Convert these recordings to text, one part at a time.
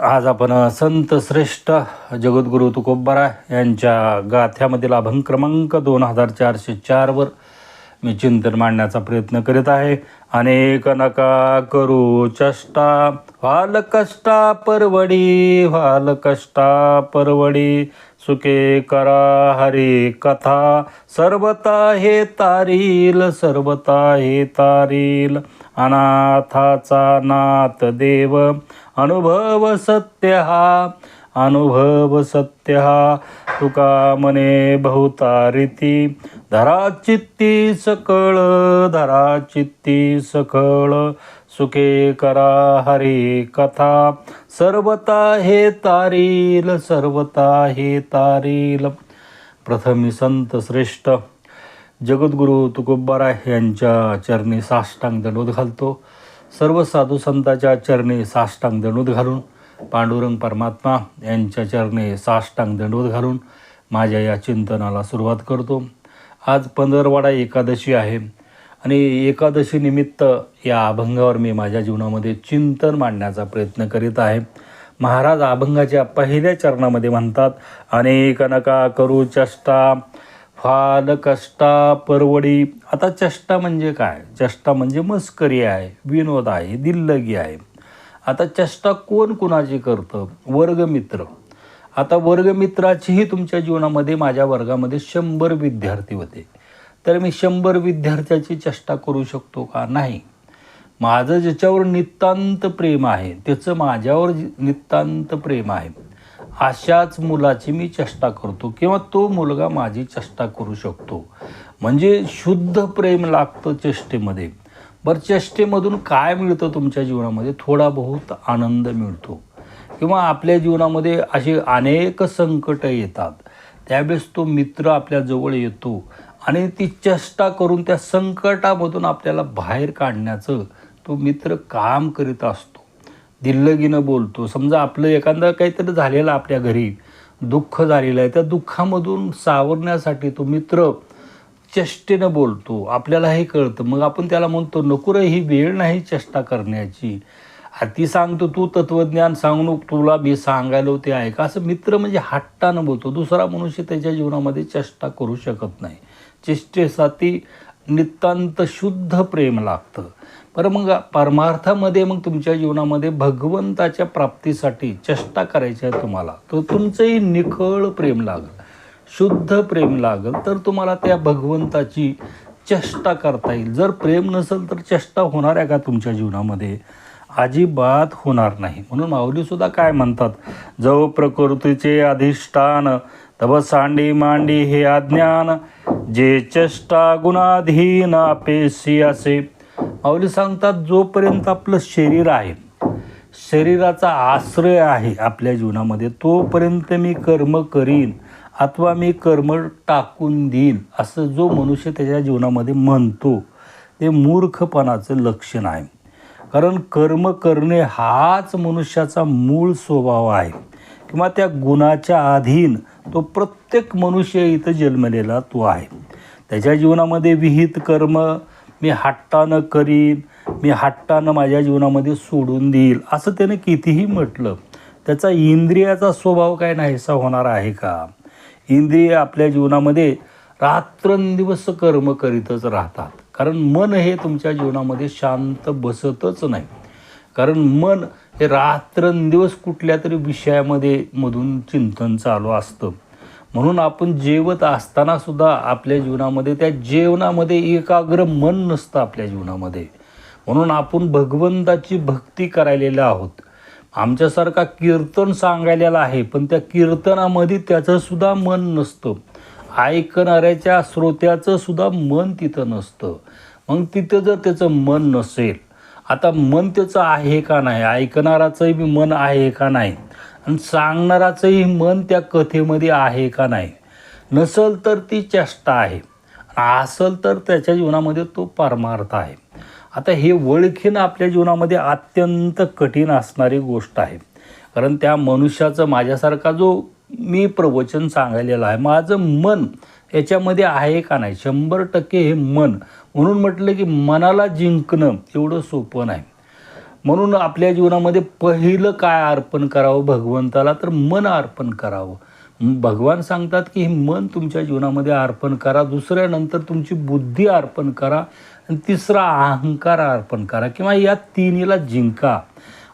आज आपण संत श्रेष्ठ जगद्गुरु तुकोबारा यांच्या गाथ्यामधील अभंग क्रमांक दोन हजार चारशे चारवर मी चिंतन मांडण्याचा प्रयत्न करीत आहे. अनेक नका करू चष्टा व्हाल कष्टा परवडी व्हाल कष्टा परवडी सुखे करा हरी कथा सर्वता हे तारील सर्वता हे तारील अनाथाचा नाथ देव अनुभव सत्य हा अनुभव सत्य हा. तुका मने बहुतारिती धरा चित्ती सकळ धरा चित्ती सकळ. सुखे करा हरी कथा सर्वता हे तारील सर्वता हे तारील. प्रथमी संत श्रेष्ठ जगद्गुरु तुकोबाराय यांच्या चरणी साष्टांग दंडोत घालतो. सर्व साधू संतांच्या चरणी साष्टांग दंडोत घालून पांडुरंग परमात्मा यांच्या चरणी साष्टांग दंडोत घालून माझ्या या चिंतनाला सुरुवात करतो. आज पंधरवाडा एकादशी आहे आणि एकादशी निमित्त या अभंगावर मी माझ्या जीवनामध्ये चिंतन मांडण्याचा प्रयत्न करीत आहे. महाराज अभंगाच्या पहिल्या चरणामध्ये म्हणतात अनेक नका करू चष्टा फाल कष्टा परवडी. आता चष्टा म्हणजे काय? चष्टा म्हणजे मस्करी आहे विनोद आहे दिल्लगी आहे. आता चष्टा कोण कुणाची करतं? वर्गमित्र. आता वर्गमित्राचीही तुमच्या जीवनामध्ये माझ्या वर्गामध्ये शंभर विद्यार्थी होते. तर मी शंभर विद्यार्थ्याची चेष्टा करू शकतो का? नाही. माझं ज्याच्यावर नितांत प्रेम आहे त्याचं माझ्यावर जी- नितांत प्रेम आहे. अशाच मुलाची मी चेष्टा करतो किंवा तो मुलगा माझी चेष्टा करू शकतो. म्हणजे शुद्ध प्रेम लागतं चेष्टेमध्ये. बरं चेष्टेमधून काय मिळतं तुमच्या जीवनामध्ये? थोडा बहुत आनंद मिळतो. किंवा आपल्या जीवनामध्ये असे अनेक संकटं येतात. त्यावेळेस तो मित्र आपल्या जवळ येतो आणि ती चेष्टा करून त्या संकटामधून आपल्याला बाहेर काढण्याचं तो मित्र काम करीत असतो. दिल्लगीनं बोलतो. समजा आपलं एखादं काहीतरी झालेलं आपल्या घरी दुःख झालेलं आहे त्या दुःखामधून सावरण्यासाठी तो मित्र चेष्टेनं बोलतो. आपल्याला हे कळतं. मग आपण त्याला म्हणतो नको रे ही वेळ नाही चेष्टा करण्याची. ती सांगतो तू तत्त्वज्ञान सांगू तुला मी सांगायला होते आहे ऐका. असं मित्र म्हणजे हट्टानं बोलतो. दुसरा मनुष्य त्याच्या जीवनामध्ये चेष्टा करू शकत नाही. चेष्टेसाठी नितांत शुद्ध प्रेम लागतं. बरं मग परमार्थामध्ये मग तुमच्या जीवनामध्ये भगवंताच्या प्राप्तीसाठी चेष्टा करायची आहे तुम्हाला. तर तुमचंही निखळ प्रेम लागेल शुद्ध प्रेम लागल तर तुम्हाला त्या भगवंताची चेष्टा करता येईल. जर प्रेम नसेल तर चेष्टा होणार आहे का तुमच्या जीवनामध्ये? अजिबात होणार नाही. म्हणून माऊलीसुद्धा काय म्हणतात? जव प्रकृतीचे अधिष्ठान तब सांडी मांडी हे अज्ञान जे चेष्टा गुणाधीन अपेशी असे. माऊली सांगतात जोपर्यंत आपलं शरीर आहे शरीराचा आश्रय आहे आपल्या जीवनामध्ये तोपर्यंत मी कर्म करीन अथवा मी कर्म टाकून देईन असं जो मनुष्य त्याच्या जीवनामध्ये म्हणतो ते मूर्खपणाचं लक्षण आहे. कारण कर्म करणे हाच मनुष्याचा मूळ स्वभाव आहे. किंवा त्या गुणाच्या अधीन तो प्रत्येक मनुष्य इथं जन्मलेला तो आहे. त्याच्या जीवनामध्ये विहित कर्म मी हट्टानं करीन मी हट्टानं माझ्या जीवनामध्ये सोडून देईल असं त्याने कितीही म्हटलं. त्याचा इंद्रियाचा स्वभाव काय नाहीसा होणार आहे का? इंद्रिय आपल्या जीवनामध्ये रात्रंदिवस कर्म करीतच राहतात. कारण मन हे तुमच्या जीवनामध्ये शांत बसतच नाही. कारण मन हे रात्रंदिवस कुठल्या तरी विषयामध्ये मधून चिंतन चालू असतं. म्हणून आपण जेवत असताना सुद्धा आपल्या जीवनामध्ये त्या जेवणामध्ये एकाग्र मन नसतं आपल्या जीवनामध्ये. म्हणून आपण भगवंताची भक्ती करायलेलं आहोत. आमच्यासारखा कीर्तन सांगायलेलं आहे पण त्या कीर्तनामध्ये त्याचंसुद्धा मन नसतं. ऐकणाऱ्याच्या श्रोत्याचं सुद्धा मन तिथं नसतं. मग तिथं जर त्याचं मन नसेल आता मन त्याचं आहे का नाही? ऐकणाराचंही मन आहे का नाही? आणि सांगणाराचंही मन त्या कथेमध्ये आहे का नाही? नसल तर ती चेष्टा आहे. असल तर त्याच्या जीवनामध्ये तो परमार्थ आहे. आता हे ओळखीनं आपल्या जीवनामध्ये अत्यंत कठीण असणारी गोष्ट आहे. कारण त्या मनुष्याचं माझ्यासारखा जो मी प्रवचन सांगायलेलं आहे माझं मन याच्यामध्ये आहे का नाही? शंभर टक्के हे मन. म्हणून म्हटलं की मनाला जिंकणं एवढं सोपं नाही. म्हणून आपल्या जीवनामध्ये पहिलं काय अर्पण करावं? भगवंताला तर मन अर्पण करावं. भगवान सांगतात की हे मन तुमच्या जीवनामध्ये अर्पण करा. दुसऱ्यानंतर तुमची बुद्धी अर्पण करा. आणि तिसरा अहंकार अर्पण करा. किंवा या तिन्हीला जिंका.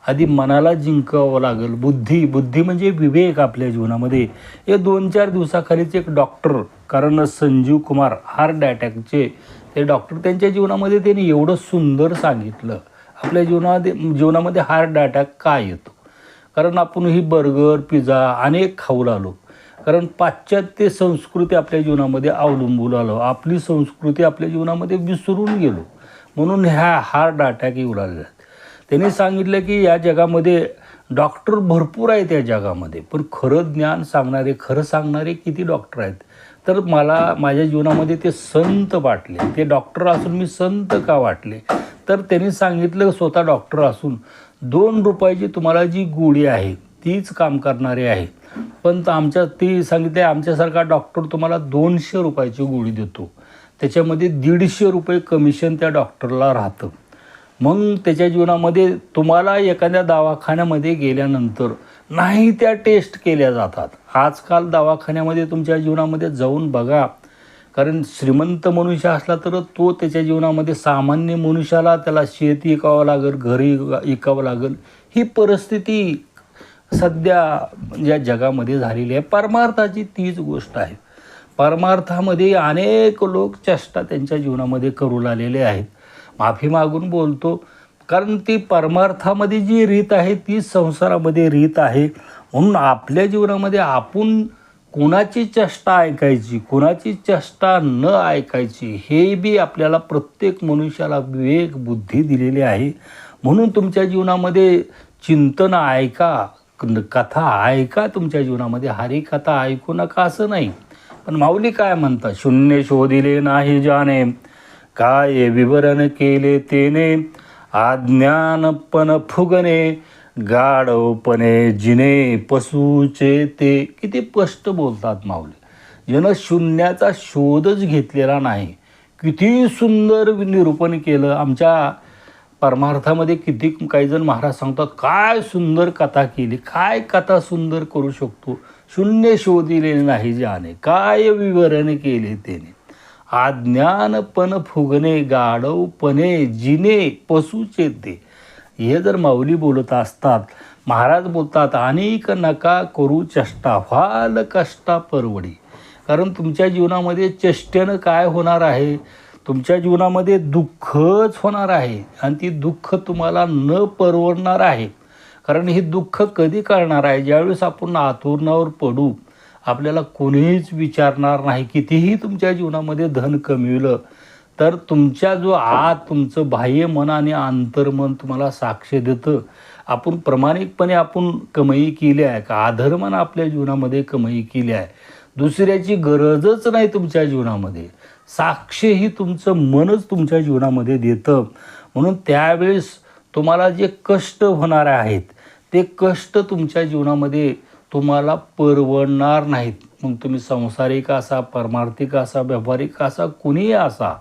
आधी मनाला जिंकावं लागेल. बुद्धी बुद्धी म्हणजे विवेक आपल्या जीवनामध्ये. हे दोन चार दिवसाखालीच एक डॉक्टर कारण संजीव कुमार हार्ट अटॅकचे ते डॉक्टर त्यांच्या जीवनामध्ये त्यांनी एवढं सुंदर सांगितलं. आपल्या जीवनामध्ये जीवनामध्ये हार्ट अटॅक का येतो? कारण आपण ही बर्गर पिझ्झा अनेक खाऊ लागलो. कारण पाश्चात्य संस्कृती आपल्या जीवनामध्ये अवलंबून आलो. आपली संस्कृती आपल्या जीवनामध्ये विसरून गेलो. म्हणून ह्या हार्ट अटॅक येऊ लागले त्यांनी सांगितलं की या जगामध्ये डॉक्टर भरपूर आहेत या जगामध्ये. पण खरं ज्ञान सांगणारे खरं सांगणारे किती डॉक्टर आहेत? तर मला माझ्या जीवनामध्ये ते संत वाटले. ते डॉक्टर असून मी संत का वाटले? तर त्यांनी सांगितलं स्वतः डॉक्टर असून दोन रुपयाची तुम्हाला जी गोळी आहे तीच काम करणारी आहे पण आमच्या ती सांगितले आमच्यासारखा डॉक्टर तुम्हाला दोनशे रुपयाची गोळी देतो. त्याच्यामध्ये दीडशे रुपये कमिशन त्या डॉक्टरला राहतं. मग त्याच्या जीवनामध्ये तुम्हाला एखाद्या दवाखान्यामध्ये गेल्यानंतर नाही त्या टेस्ट केल्या जातात. आजकाल दवाखान्यामध्ये तुमच्या जीवनामध्ये जाऊन बघा कारण श्रीमंत मनुष्य असला तर तो त्याच्या जीवनामध्ये सामान्य मनुष्याला त्याला शेती ऐकावं लागेल घरी ऐकावं लागेल. ही परिस्थिती सध्या या जगामध्ये झालेली आहे. परमार्थाची तीच गोष्ट आहे. परमार्थामध्ये अनेक लोक चेष्टा त्यांच्या जीवनामध्ये करू लागलेले आहेत. माफी मागून बोलतो. कारण ती परमार्थामध्ये जी रीत आहे ती संसारामध्ये रीत आहे. म्हणून आपल्या जीवनामध्ये आपण कोणाची चेष्टा ऐकायची कोणाची चेष्टा न ऐकायची हे बी आपल्याला प्रत्येक मनुष्याला विवेक बुद्धी दिलेली आहे. म्हणून तुमच्या जीवनामध्ये चिंतन ऐका कथा ऐका तुमच्या जीवनामध्ये हरी कथा ऐकू नका असं नाही. पण माऊली काय म्हणतात? शून्य शोधिले नाही जाणे काय विवरण केले तेने? आज्ञानपण फुगणे गाढवपणे जिने पशूचे ते किती स्पष्ट बोलतात माऊली. ज्यानं शून्याचा शोधच घेतलेला नाही किती सुंदर निरूपण केलं. आमच्या परमार्थामध्ये किती काही जण महाराज सांगतात काय सुंदर कथा केली काय कथा सुंदर करू शकतो? शून्य शोधिले नाही जाणे काय विवरण केले त्याने? आज्ञानपण फुगणे गाढवपणे जिने पशुचे ते हे जर माऊली बोलत असतात महाराज बोलतात अनेक नका करू चष्टा व्हाल कष्टा परवडी. कारण तुमच्या जीवनामध्ये चेष्टेनं काय होणार आहे? तुमच्या जीवनामध्ये दुःखच होणार आहे आणि ती दुःख तुम्हाला न परवडणार आहे. कारण हे दुःख कधी कळणार आहे? ज्यावेळेस आपण आतुरणावर पडू आपल्याला कोणीच विचारणार नाही. कितीही तुमच्या जीवनामध्ये धन कमविलं तर तुमच्या जो आत तुमचं बाह्य मन आणि अंतर्मन तुम्हाला साक्ष देतं. आपण प्रामाणिकपणे आपण कमाई केली आहे का? आधर्मन आपल्या जीवनामध्ये कमाई केली आहे. दुसऱ्याची गरजच नाही तुमच्या जीवनामध्ये. साक्ष ही तुमचं मनच तुमच्या जीवनामध्ये देतं. म्हणून त्यावेळेस तुम्हाला जे कष्ट होणार आहेत ते कष्ट तुमच्या जीवनामध्ये तुम्हाला परवडणार नाहीत. मग तुम्ही संसारिक असा परमार्थिक असा व्यावहारिक असा कुणीही असा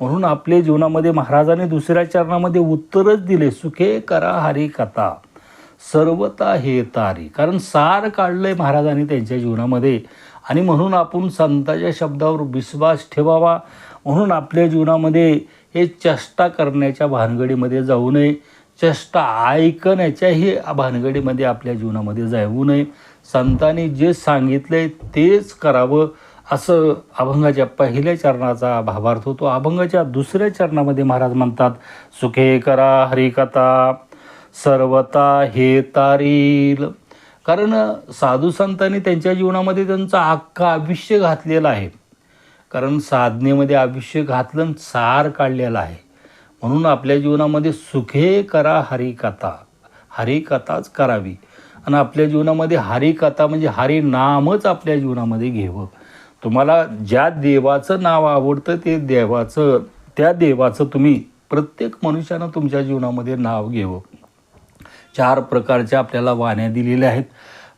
म्हणून आपल्या जीवनामध्ये महाराजाने दुसऱ्या चरणामध्ये उत्तरच दिले सुखे करा हरी कथा सर्वता हे तारी. कारण सार काढलंय महाराजांनी त्यांच्या जीवनामध्ये. आणि म्हणून आपण संतांच्या शब्दावर विश्वास ठेवावा. म्हणून आपल्या जीवनामध्ये हे चेष्टा करण्याच्या भानगडीमध्ये जाऊ नये. चेष्टा ऐकण्याच्याही भानगडीमध्ये आपल्या जीवनामध्ये जाऊ नये. संतांनी जे सांगितलं आहे तेच करावं. असं अभंगाच्या पहिल्या चरणाचा भावार्थ होतो. अभंगाच्या दुसऱ्या चरणामध्ये महाराज म्हणतात सुखे करा हरिकथा सर्वता हे तारील. कारण साधू संतांनी त्यांच्या जीवनामध्ये त्यांचं अख्खा आयुष्य घातलेलं आहे. कारण साधनेमध्ये आयुष्य घातलं सार काढलेला आहे. म्हणून आपल्या जीवनामध्ये सुखे करा हरिकथा हरिकथाच करावी. आणि आपल्या जीवनामध्ये हरिकथा म्हणजे हरिनामच आपल्या जीवनामध्ये घ्यावं. तुम्हाला ज्या देवाचं नाव आवडतं ते देवाचं त्या देवाचं तुम्ही प्रत्येक मनुष्यानं तुमच्या जीवनामध्ये नाव घ्यावं. चार प्रकारच्या आपल्याला वाण्या दिलेल्या आहेत.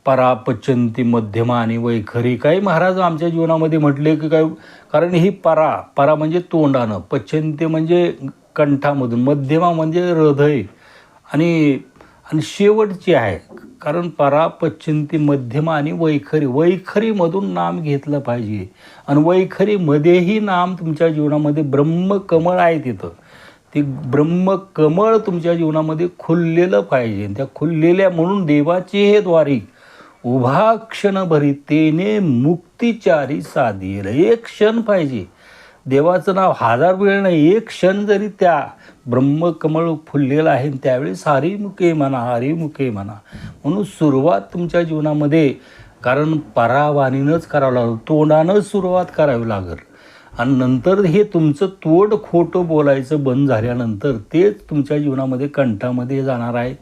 परा पचंती मध्यमा आणि वैखरी. काही महाराज आमच्या जीवनामध्ये म्हटले की काय कारण ही परा परा म्हणजे तोंडानं. पचंती म्हणजे कंठामधून मध्यमा म्हणजे हृदय आणि आणि शेवटची आहे. कारण परा पश्चिंती मध्यम आणि वैखरी. वैखरीमधून नाम घेतलं पाहिजे. आणि वैखरीमध्येही नाम तुमच्या जीवनामध्ये ब्रह्मकमळ आहे तिथं. ते ब्रह्मकमळ तुमच्या जीवनामध्ये खुललेलं पाहिजे. त्या खुललेल्या म्हणून देवाची हे द्वारी उभा क्षण भरी तेने मुक्तिचारी साधील. एक क्षण पाहिजे. देवाचं नाव हजार वेळ नाही. एक क्षण जरी त्या ब्रह्मकमळ फुललेलं आहे त्यावेळेस हरिमुखे म्हणा हरिमुखे म्हणा. म्हणून सुरुवात तुमच्या जीवनामध्ये कारण परावाणीनंच करावं लागलं तोंडानंच सुरुवात करावी लागेल. आणि नंतर हे तुमचं तोड खोटं बोलायचं बंद झाल्यानंतर तेच तुमच्या जीवनामध्ये कंठामध्ये जाणार आहे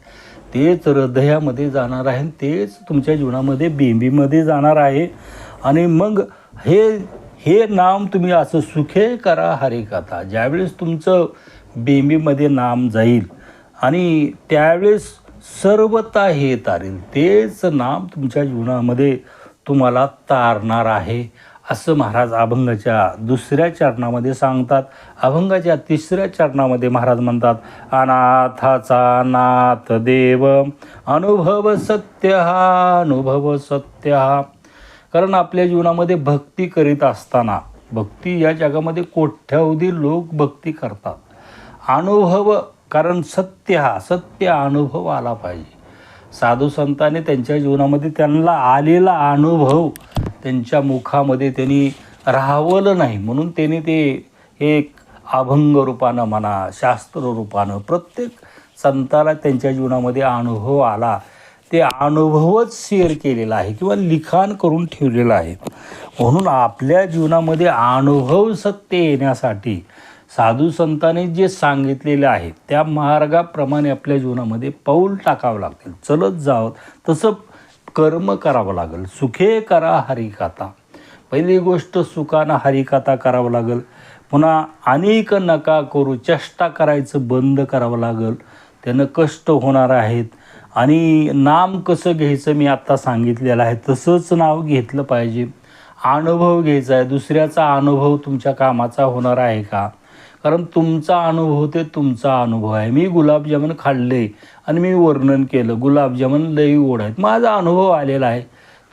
तेच हृदयामध्ये जाणार आहे आणि तेच तुमच्या जीवनामध्ये बेंबीमध्ये जाणार आहे. आणि मग हे हे नाम तुम्ही असं सुखे करा हरे कथा. ज्यावेळेस तुमचं बेंबीमध्ये नाम जाईल. आणि त्यावेळेस सर्वता हे तारेल. तेच नाम तुमच्या जीवनामध्ये तुम्हाला तारणार आहे असं महाराज अभंगाच्या दुसऱ्या चरणामध्ये सांगतात. अभंगाच्या तिसऱ्या चरणामध्ये महाराज म्हणतात अनाथाचा नाथ देव अनुभव सत्य हा अनुभव सत्य हा. कारण आपल्या जीवनामध्ये भक्ती करीत असताना भक्ती या जगामध्ये कोट्यावधी लोक भक्ती करतात. अनुभव कारण सत्य हा सत्य अनुभव आला पाहिजे. साधू संतांनी त्यांच्या जीवनामध्ये त्यांना आलेला अनुभव त्यांच्या मुखामध्ये त्यांनी राहवलं नाही. म्हणून त्यांनी ते एक अभंग रूपानं म्हणा शास्त्र रूपानं प्रत्येक संताला त्यांच्या जीवनामध्ये अनुभव आला. ते अनुभवच शेअर केलेला आहे किंवा लिखाण करून ठेवलेलं आहे. म्हणून आपल्या जीवनामध्ये अनुभव सत्य येण्यासाठी साधू संतांनी जे सांगितलेले आहे त्या मार्गाप्रमाणे आपल्या जीवनामध्ये पाऊल टाकावं लागतील चलत जावं तसं कर्म करावं लागेल. सुखे करा हरिकाथा पहिली गोष्ट सुखानं हरिकाथा करावं लागेल. पुन्हा अनेक नका करू चेष्टा करायचं बंद करावं लागेल. त्यानं कष्ट होणार आहेत. आणि नाम कसं घ्यायचं मी आत्ता सांगितलेलं आहे तसंच नाव घेतलं पाहिजे. अनुभव घ्यायचा आहे. दुसऱ्याचा अनुभव तुमच्या कामाचा होणार आहे का? कारण तुमचा अनुभव ते तुमचा अनुभव आहे. मी गुलाबजामुन खाल्ले आणि मी वर्णन केलं. गुलाबजामुन लई गोड आहेत. माझा अनुभव आलेला आहे.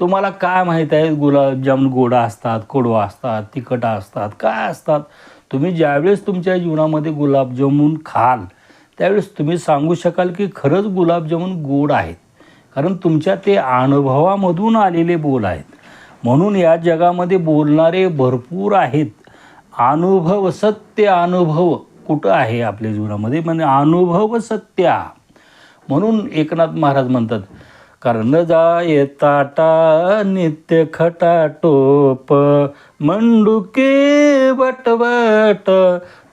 तुम्हाला काय माहीत आहे? गुलाबजामुन गोडा असतात कोडवा असतात तिखट असतात काय असतात? तुम्ही ज्यावेळेस तुमच्या जीवनामध्ये गुलाबजामुन खाल त्यावेळेस तुम्ही सांगू शकाल की खरंच गुलाबजामुन गोड आहेत. कारण तुमच्या ते अनुभवामधून आलेले बोल आहेत. म्हणून या जगामध्ये बोलणारे भरपूर आहेत. अनुभव सत्य अनुभव कुठं आहे आपल्या जीवनामध्ये? म्हणजे अनुभव सत्या. म्हणून एकनाथ महाराज म्हणतात कारण जाय ताटा नित्य खटाटोप मंडुके बटबट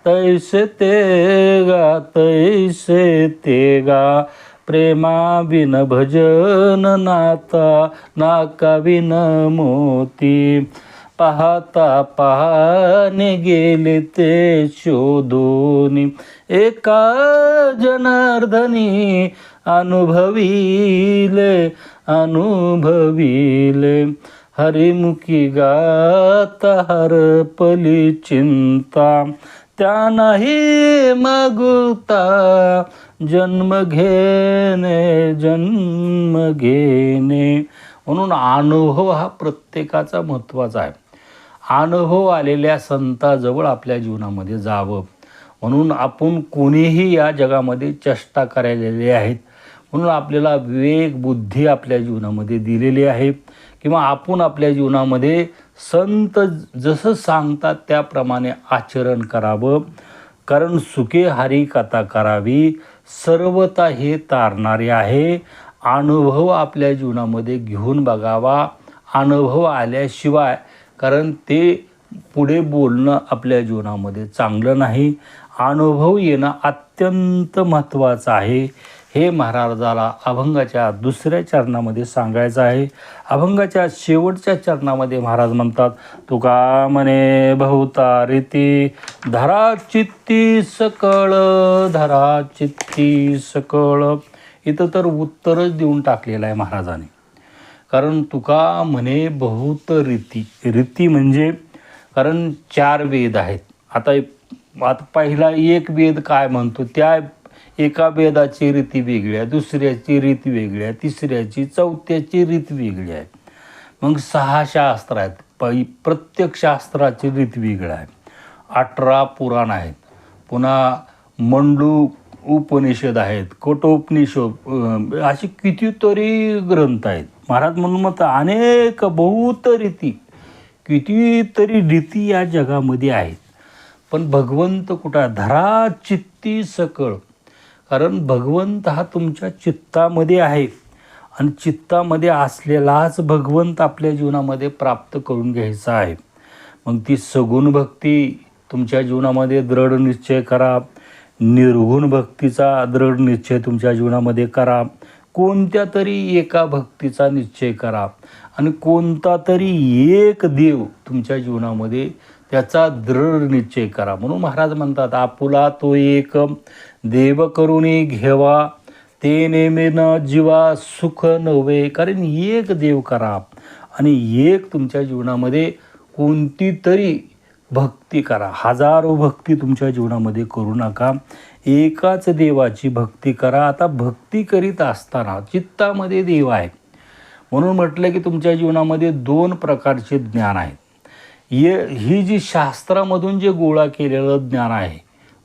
तैसे ते गा तैसे ते गा प्रेमा बिन भजन नाता नाका बिन मोती पाहता पाहणे गेले ते शोधून. एका जनार्दनी अनुभविले अनुभविले. हरिमुखी गाता हरपली चिंता. त्या नाही मागुता जन्म घेणे जन्म घेणे. म्हणून अनुभव हा प्रत्येकाचा महत्त्वाचा आहे. अनुभव आलेल्या संताजवळ आपल्या जीवनामध्ये जावं. म्हणून आपण कोणीही या जगामध्ये चेष्टा करायलेले आहेत. म्हणून आपल्याला विवेक बुद्धी आपल्या जीवनामध्ये दिलेली आहे. किंवा आपण आपल्या जीवनामध्ये संत जसं सांगतात त्याप्रमाणे आचरण करावं. कारण सुखे हरी कथा करावी. सर्वता हे तारणारे आहे. अनुभव आपल्या जीवनामध्ये घेऊन बघावा. अनुभव आल्याशिवाय कारण ते पुढे बोलणं आपल्या जीवनामध्ये चांगलं नाही. अनुभव येणं अत्यंत महत्त्वाचं आहे. हे महाराजाला अभंगाच्या दुसऱ्या चरणामध्ये सांगायचं आहे. अभंगाच्या शेवटच्या चरणामध्ये महाराज म्हणतात तुका म्हणे बहुता रीती धरा चित्ती सकळ धरा चित्ती सकळ. इथं तर उत्तरच देऊन टाकलेलं आहे महाराजाने. कारण तुका म्हणे बहुत रीती. रीती म्हणजे कारण चार वेद आहेत. आता आता पहिला एक वेद काय म्हणतो? त्या एका वेदाची रीती वेगळी आहे दुसऱ्याची रीत वेगळी आहे तिसऱ्याची चौथ्याची रीत वेगळी आहे. मग सहा शास्त्र आहेत. प प्रत्येक शास्त्राची रीत वेगळी आहे. अठरा पुराण आहेत. पुन्हा मंडूक उपनिषद आहेत कोटोपनिषद असे कितीतरी ग्रंथ आहेत. महाराज म्हणून मग अनेक बहुत रीती कितीतरी रीती या जगामध्ये आहेत. पण भगवंत कुठं धरा चित्ती सकळ. कारण भगवंत हा तुमच्या चित्तामध्ये आहे. आणि चित्तामध्ये असलेलाच भगवंत आपल्या जीवनामध्ये प्राप्त करून घ्यायचा आहे. मग ती सगुण भक्ती तुमच्या जीवनामध्ये दृढ निश्चय करा. निर्गुण भक्तीचा दृढ निश्चय तुमच्या जीवनामध्ये करा. कोणत्या तरी एका भक्तीचा निश्चय करा. आणि कोणता तरी एक देव तुमच्या जीवनामध्ये त्याचा दृढ निश्चय करा. म्हणून महाराज म्हणतात आपुला तो एक देव करुणी घेवा ते नेमेनं जीवा सुख नव्हे. कारण एक देव करा. आणि एक तुमच्या जीवनामध्ये कोणती तरी भक्ती करा. हजारो भक्ती तुमच्या जीवनामध्ये करू नका. एकाच देवाची भक्ती करा. आता भक्ती करीत असताना चित्तामध्ये देव आहे म्हणून म्हटलं की तुमच्या जीवनामध्ये दोन प्रकारचे ज्ञान आहेत. ये ही जी शास्त्रामधून जे गोळा केलेलं ज्ञान आहे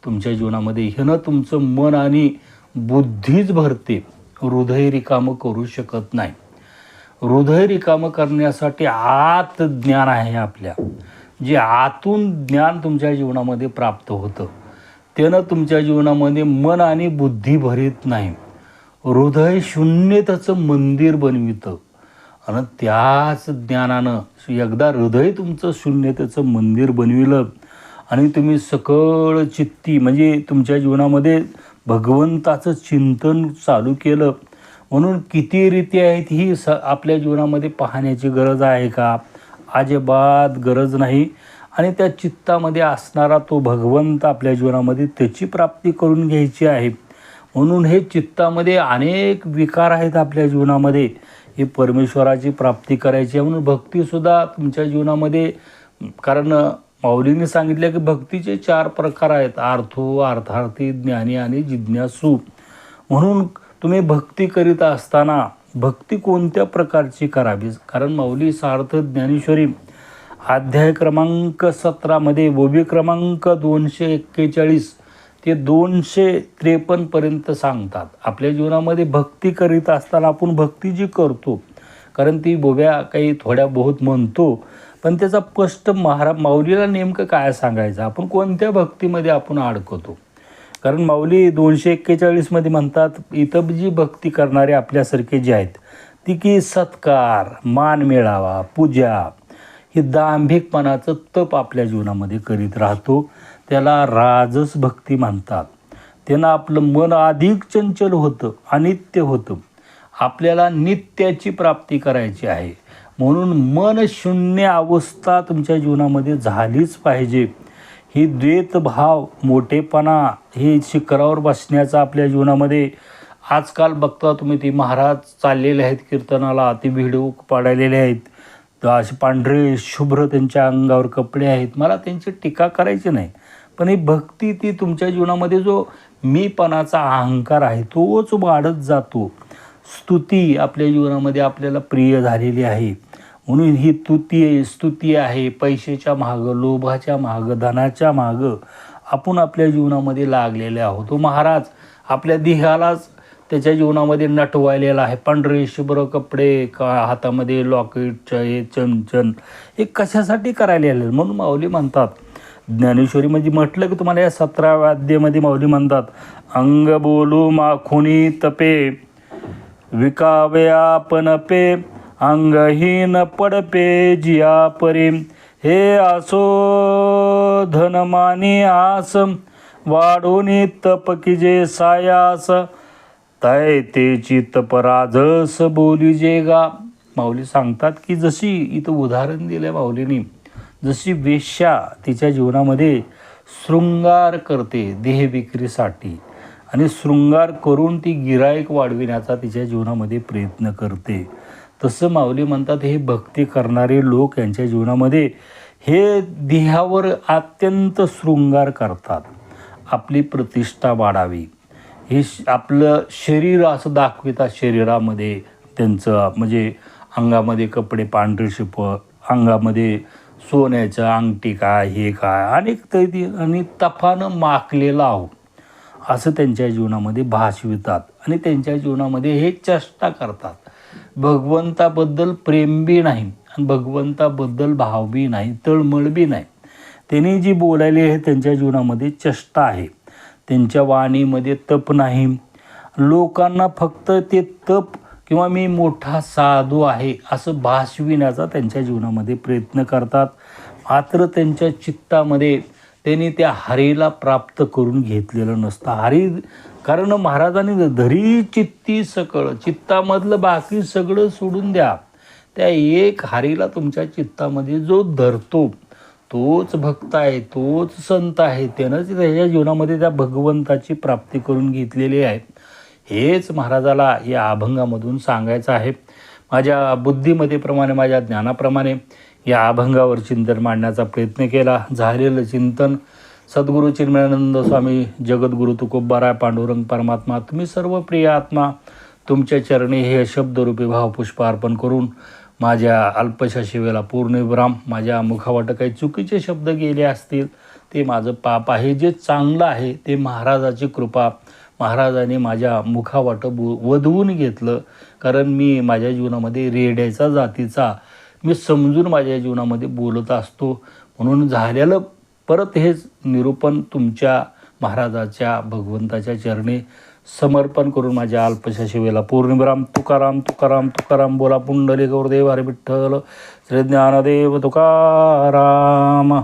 तुमच्या जीवनामध्ये ह्यानं तुमचं मन आणि बुद्धीच भरते. हृदय रिकामं करू शकत नाही. हृदय रिकामं करण्यासाठी आत ज्ञान आहे आपल्या. जे आतून ज्ञान तुमच्या जीवनामध्ये प्राप्त होतं त्यानं तुमच्या जीवनामध्ये मन आणि बुद्धी भरीत नाही. हृदय त्याचं मंदिर बनवितं. आणि त्याच ज्ञानानं एकदा हृदय तुमचं शून्य त्याचं मंदिर बनविलं आणि तुम्ही सकळ चित्ती म्हणजे तुमच्या जीवनामध्ये भगवंताचं चिंतन चालू केलं म्हणून किती रीती आहेत ही स आपल्या जीवनामध्ये पाहण्याची गरज आहे का? अजिबात गरज नाही. आणि त्या चित्तामध्ये असणारा तो भगवंत आपल्या जीवनामध्ये त्याची प्राप्ती करून घ्यायची आहे. म्हणून हे चित्तामध्ये अनेक विकार आहेत आपल्या जीवनामध्ये. ही परमेश्वराची प्राप्ती करायची आहे. म्हणून भक्तीसुद्धा तुमच्या जीवनामध्ये कारण माऊलीने सांगितलं की भक्तीचे चार प्रकार आहेत. आर्थो अर्थार्थी ज्ञानी आणि जिज्ञासू. म्हणून तुम्ही भक्ती करीत असताना भक्ती कोणत्या प्रकारची करावी? कारण माऊली सार्थ ज्ञानेश्वरी अध्याय क्रमांक सतरामध्ये बोबी क्रमांक दोनशे एक्केचाळीस ते दोनशे त्रेपन्नपर्यंत सांगतात. आपल्या जीवनामध्ये भक्ती करीत असताना आपण भक्ती जी करतो कारण ती बोब्या काही थोड्या बहुत म्हणतो पण त्याचा स्पष्ट महारा माऊलीला नेमकं काय सांगायचं? आपण कोणत्या भक्तीमध्ये आपण अडकतो कारण माऊली दोनशे एक्केचाळीसमध्ये म्हणतात इथं जी भक्ती करणारे आपल्यासारखे जे आहेत ती की सत्कार मान मिळावा पूजा हे दांभिकपणाचं तप आपल्या जीवनामध्ये करीत राहतो. त्याला राजस भक्ती म्हणतात. त्यांना आपलं मन अधिक चंचल होतं अनित्य होतं. आपल्याला नित्याची प्राप्ती करायची आहे. म्हणून मन शून्य अवस्था तुमच्या जीवनामध्ये झालीच पाहिजे. ही द्वेतभाव मोठेपणा हे शिखरावर बसण्याचा आपल्या जीवनामध्ये आजकाल बघता तुम्ही ती महाराज चाललेले आहेत कीर्तनाला ते व्हिडिओ पाडलेले आहेत. असे पांढरे शुभ्र त्यांच्या अंगावर कपडे आहेत. मला त्यांची टीका करायची नाही. पण ही भक्ती ती तुमच्या जीवनामध्ये जो मीपणाचा अहंकार आहे तोच वाढत जातो. स्तुती आपल्या जीवनामध्ये आपल्याला प्रिय झालेली आहे. म्हणून ही तुती स्तुती आहे. पैशाच्या मागं लोभाच्या मागं धनाच्या मागं आपण आपल्या जीवनामध्ये लागलेले आहोत. तो महाराज आपल्या देहालाच त्याच्या जीवनामध्ये नटवायलेला आहे. पांढरे शुभ्र कपडे का हातामध्ये लॉकेटच्या हे चमचन हे कशासाठी करायला आले म्हणून माऊली म्हणतात. ज्ञानेश्वरीमध्ये म्हणजे म्हटलं की तुम्हाला या सतरा अध्यामध्ये माऊली म्हणतात अंग बोलू माखुनी तपे विकावे आपण पे. अंगहीन पडपे जिया परी हे आसो धनमानी आस. वाढोनी तप किजे सायास. तय ते चित्तपराधस बोली जे गा. माऊली सांगतात की जशी इथं उदाहरण दिलं माऊलीनी जशी वेश्या तिच्या जीवनामध्ये शृंगार करते देह विक्रीसाठी आणि शृंगार करून ती गिरायक वाढविण्याचा तिच्या जीवनामध्ये प्रयत्न करते. तसं माऊली म्हणतात हे भक्ती करणारे लोक यांच्या जीवनामध्ये हे देहावर अत्यंत शृंगार करतात. आपली प्रतिष्ठा वाढावी. हे श- आपलं शरीर असं दाखवितात शरीरामध्ये त्यांचं म्हणजे अंगामध्ये कपडे पांढरे शिप अंगामध्ये सोन्याचं अंगठी काय हे काय अनेक तरी आणि तफानं माखलेलं आहो असं त्यांच्या जीवनामध्ये भासवितात आणि त्यांच्या जीवनामध्ये हे चेष्टा करतात. भगवंताबद्दल प्रेम बी नाही आणि भगवंताबद्दल भाव बी नाही तळमळ बी नाही. त्यांनी जी बोलायली आहे त्यांच्या जीवनामध्ये चष्टा आहे. त्यांच्या वाणीमध्ये तप नाही. लोकांना फक्त ते तप किंवा मी मोठा साधू आहे असं भासविण्याचा त्यांच्या जीवनामध्ये प्रयत्न करतात. मात्र त्यांच्या चित्तामध्ये त्यांनी त्या हरीला प्राप्त करून घेतलेलं नसतं. हरी कारण महाराजांनी धरी चित्ती सकळ चित्तामधलं बाकी सगळं सोडून द्या. त्या एक हारीला तुमच्या चित्तामध्ये जो धरतो तोच भक्त आहे तोच संत आहे त्यानंच त्याच्या जीवनामध्ये त्या भगवंताची प्राप्ती करून घेतलेली आहे. हेच महाराजाला या अभंगामधून सांगायचं आहे. माझ्या बुद्धीमध्ये प्रमाणे माझ्या ज्ञानाप्रमाणे या अभंगावर चिंतन मांडण्याचा प्रयत्न केला. झालेलं चिंतन सद्गुरू चिन्मयानंद स्वामी जगद्गुरु तुकोबाराय पांडुरंग परमात्मा तुम्ही सर्व प्रिय आत्मा तुमच्या चरणी हे शब्दरूपी भावपुष्प अर्पण करून माझ्या अल्पशा शिवेला पूर्णविराम माझ्या मुखावाट काही चुकीचे शब्द गेले असतील ते माझं पाप आहे जे चांगलं आहे ते महाराजाची कृपा. महाराजांनी माझ्या मुखावाट बु वधवून घेतलं कारण मी माझ्या जीवनामध्ये रेड्याचा जातीचा मी समजून माझ्या जीवनामध्ये बोलत असतो. म्हणून झालेलं परत हेच निरूपण तुमच्या महाराजाच्या भगवंताच्या चरणी समर्पण करून माझ्या अल्पशा शिवेला पूर्णिमराम तुकाराम तुकाराम तुकाराम बोला पुंडली गौरदेव हरे विठ्ठल श्री ज्ञानदेव तुकाराम.